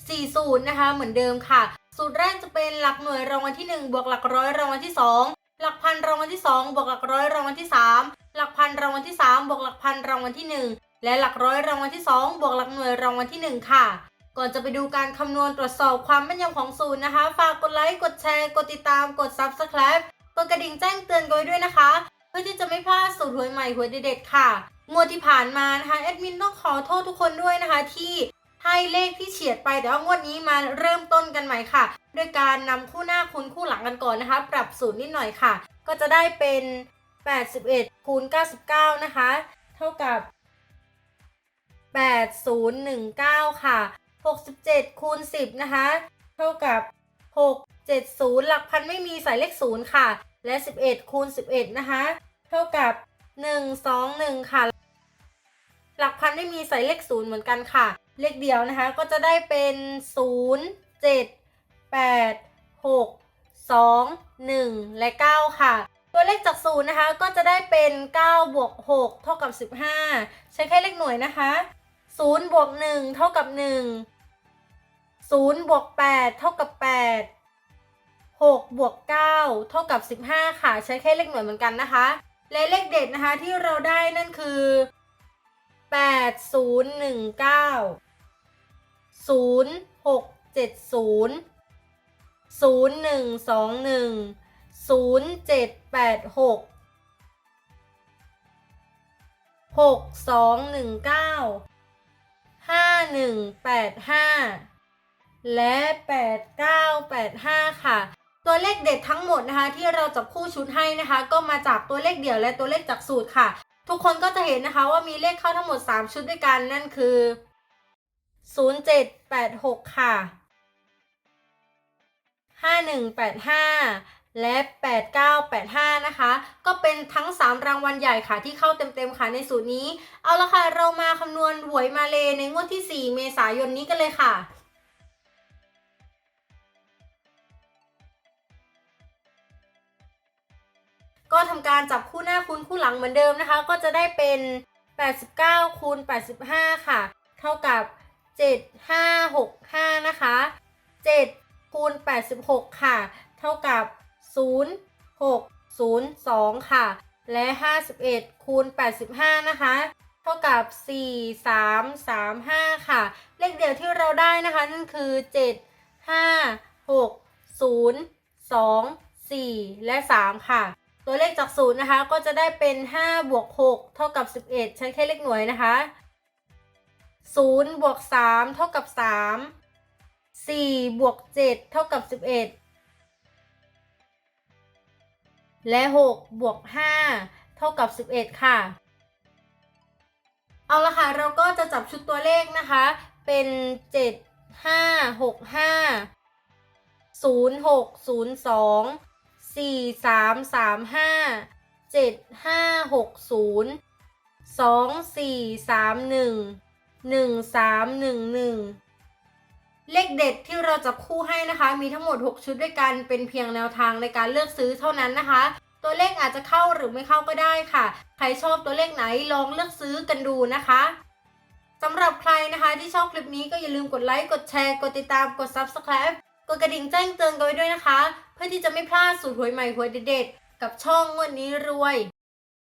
4สูตรนะคะ เหมือนเดิมค่ะ สูตรแรกจะเป็นหลักหน่วยรางวัลที่ 1 บวกหลักร้อยรางวัลที่ 2 หลักพันรางวัลที่ 2 บวกหลักร้อยรางวัลที่ 3 หลักพันรางวัลที่ 3 บวกหลักพันรางวัลที่ 1 และหลักร้อยรางวัลที่ 2 บวกหลักหน่วยรางวัลที่ 1 ค่ะ ก่อนจะไปดูการคำนวณตรวจสอบความแม่นยำของสูตรนะคะ ฝากกดไลค์ กดแชร์ กดติดตาม กด Subscribe กดกระดิ่งแจ้งเตือนกันไว้ด้วยนะคะ เพื่อที่จะไม่พลาดสูตรหวยใหม่หวยเด็ดๆค่ะงวดที่ผ่านมานะคะแอดมินต้องขอโทษทุกคนด้วยนะคะที่ ให้เลขที่เฉียดไปแต่ว่างวดนี้มาเริ่มต้นกันใหม่ค่ะ โดยการนำคู่หน้าคูณคู่หลังกันก่อนนะคะ ปรับสูตรนิดหน่อยค่ะ ก็จะได้เป็น 81คูณ99 นะคะ เท่ากับ 8019 ค่ะ 67คูณ10 นะคะ เท่ากับ 670 หลักพันไม่มีใส่เลข0ค่ะ และ 11คูณ11 นะคะ เท่ากับ 121 ค่ะ หลักพันไม่มีใส่เลข0เหมือนกันค่ะ เลขเดียวนะคะ ก็จะได้เป็น 0 7 8 6 2 1 และ 9 ค่ะ ตัวเลขจาก0นะคะ ก็จะได้เป็น 9 บวก 6 เท่ากับ 15 ใช้แค่เลขหน่วยนะคะ 0 บวก 1 เท่ากับ 1 0 บวก 8 เท่ากับ 8 6 บวก 9 เท่ากับ 15 ค่ะ ใช้แค่เลขหน่วยเหมือนกันนะคะ และเลขเด็ดนะคะที่เราได้นั่นคือ 8 0 1 9 0 6 7 0 0 1 2 1 0 7 8 6 6 2 1 9 5 1 8 5และ8 9 8 5ค่ะตัวเลขเด็ดทั้งหมดนะคะที่เราจับคู่ชุดให้นะคะ ก็มาจากตัวเลขเดี่ยวและตัวเลขจากสูตรค่ะ ทุกคนก็จะเห็นนะคะว่ามีเลขเข้าทั้งหมด 3 ชุดด้วยกันนั่นคือ 0786 ค่ะ 5185 และ 8985 นะคะ ก็เป็นทั้ง 3 รางวัลใหญ่ค่ะที่เข้าเต็มๆค่ะในสูตรนี้ เอาละค่ะ เรามาคำนวณหวยมาเลในงวดที่ 4 เมษายนนี้กันเลยค่ะ ก็ทำการจับคู่หน้าคูณคู่หลังเหมือนเดิมนะคะ ก็จะได้เป็น 89คูณ85 ค่ะ เท่ากับ 7565 นะคะ 7คูณ86 ค่ะ เท่ากับ 0602 ค่ะ และ 51คูณ85 นะคะ เท่ากับ 4335 ค่ะ เลขเดียวที่เราได้นะคะ นั่นคือ 7 5 6 0 2 4 และ 3 ค่ะ ตัวเลขจากศูนย์นะคะ ก็จะได้เป็น 5 บวก 6 เท่ากับ 11 ใช้แค่เลขหน่วยนะคะ 0 บวก 3 เท่ากับ 3 4 บวก 7 เท่ากับ 11 และ 6 บวก 5 เท่ากับ 11 ค่ะ เอาละค่ะ เราก็จะจับชุดตัวเลขนะคะ เป็น 7 5 6 5 0 6 0 2 สี่สามสามห้าเจ็ดห้าหกศูนย์สองสี่สามหนึ่งหนึ่งสามหนึ่งหนึ่งเลขเด็ดที่เราจับคู่ให้นะคะ มีทั้งหมด 6 ชุดด้วยกันเป็นเพียงแนวทางในการเลือกซื้อเท่านั้นนะคะ ตัวเลขอาจจะเข้าหรือไม่เข้าก็ได้ค่ะ ใครชอบตัวเลขไหนลองเลือกซื้อกันดูนะคะสำหรับใครนะคะที่ชอบคลิปนี้ก็อย่าลืมกดไลค์ กดแชร์ กดติดตาม กด Subscribe ดกระดิ่งแจ้งเตือนกันไว้ด้วยนะคะ เพื่อที่จะไม่พลาดสูตรหวยใหม่หวยเด็ดๆกับช่องงวดนี้รวย